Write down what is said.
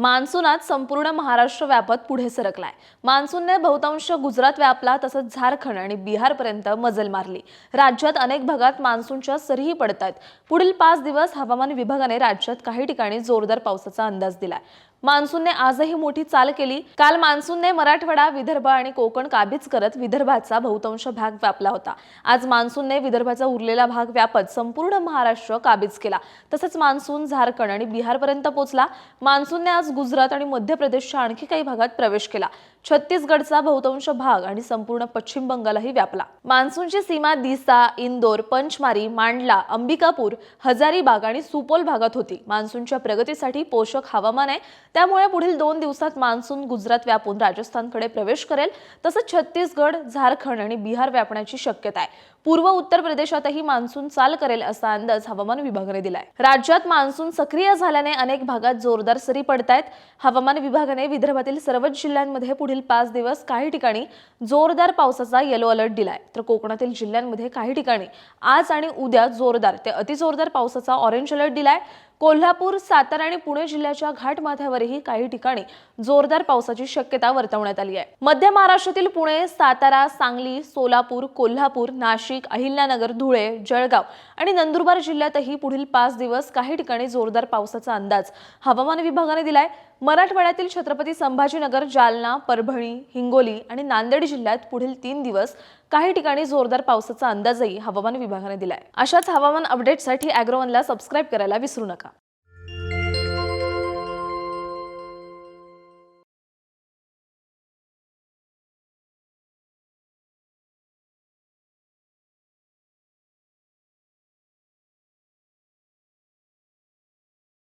मान्सूनात संपूर्ण महाराष्ट्र व्यापत पुढे सरकलाय. मान्सूनने बहुतांश गुजरात व्यापला तसंच झारखंड आणि बिहारपर्यंत मजल मारली. राज्यात अनेक भागात मान्सूनच्या सरीही पडत आहेत पुढील पाच दिवस हवामान विभागाने राज्यात काही ठिकाणी जोरदार पावसाचा अंदाज दिलाय. मान्सूनने आजही मोठी चाल केली. काल मान्सूनने मराठवाडा विदर्भ आणि कोकण काबीज करत विदर्भाचा बहुतांश भाग व्यापला होता. आज मान्सूनने विदर्भाचा उरलेला भाग व्यापत संपूर्ण महाराष्ट्र काबीज केला. तसंच मान्सून झारखंड आणि बिहारपर्यंत पोहोचला. मान्सूनने आज गुजरात आणि मध्य प्रदेशच्या आणखी काही भागात प्रवेश केला. छत्तीसगडचा बहुतांश भाग आणि संपूर्ण पश्चिम बंगालही व्यापला. मान्सूनची सीमा दिसा इंदोर पंचमारी मांडला अंबिकापूर हजारीबाग आणि सुपोल भागात होती. मान्सूनच्या प्रगतीसाठी पोषक हवामान आहे. त्यामुळे पुढील दोन दिवसात मान्सून गुजरात व्यापून राजस्थानकडे प्रवेश करेल. तसंच छत्तीसगड झारखंड आणि बिहार व्यापण्याची शक्यता आहे. पूर्व उत्तर प्रदेशातही मान्सून चाल करेल असा अंदाज हवामान विभागाने दिलाय. राज्यात मान्सून सक्रिय झाल्याने अनेक भागात जोरदार सरी पडतायत. हवामान विभागाने विदर्भातील सर्वच जिल्ह्यांमध्ये पुढील पाच दिवस काही ठिकाणी जोरदार पावसाचा येलो अलर्ट दिलाय. तर कोकणातील जिल्ह्यांमध्ये काही ठिकाणी आज आणि उद्या जोरदार ते अतिजोरदार पावसाचा ऑरेंज अलर्ट दिलाय. कोल्हापूर सातारा आणि पुणे जिल्ह्याच्या घाटमाथ्यावरही काही ठिकाणी जोरदार पावसाची शक्यता वर्तवण्यात आली आहे. मध्य महाराष्ट्रातील पुणे सातारा सांगली सोलापूर कोल्हापूर नाशिक अहिल्यानगर धुळे जळगाव आणि नंदुरबार जिल्ह्यातही पुढील पाच दिवस काही ठिकाणी जोरदार पावसाचा अंदाज हवामान विभागाने दिलाय. मराठवाड्यातील छत्रपती संभाजीनगर जालना परभणी हिंगोली आणि नांदेड जिल्ह्यात पुढील तीन दिवस काही ठिकाणी जोरदार पावसाचा अंदाजही हवामान विभागाने दिलाय. अशाच हवामान अपडेटसाठी अॅग्रोवनला सबस्क्राईब करायला विसरू नका.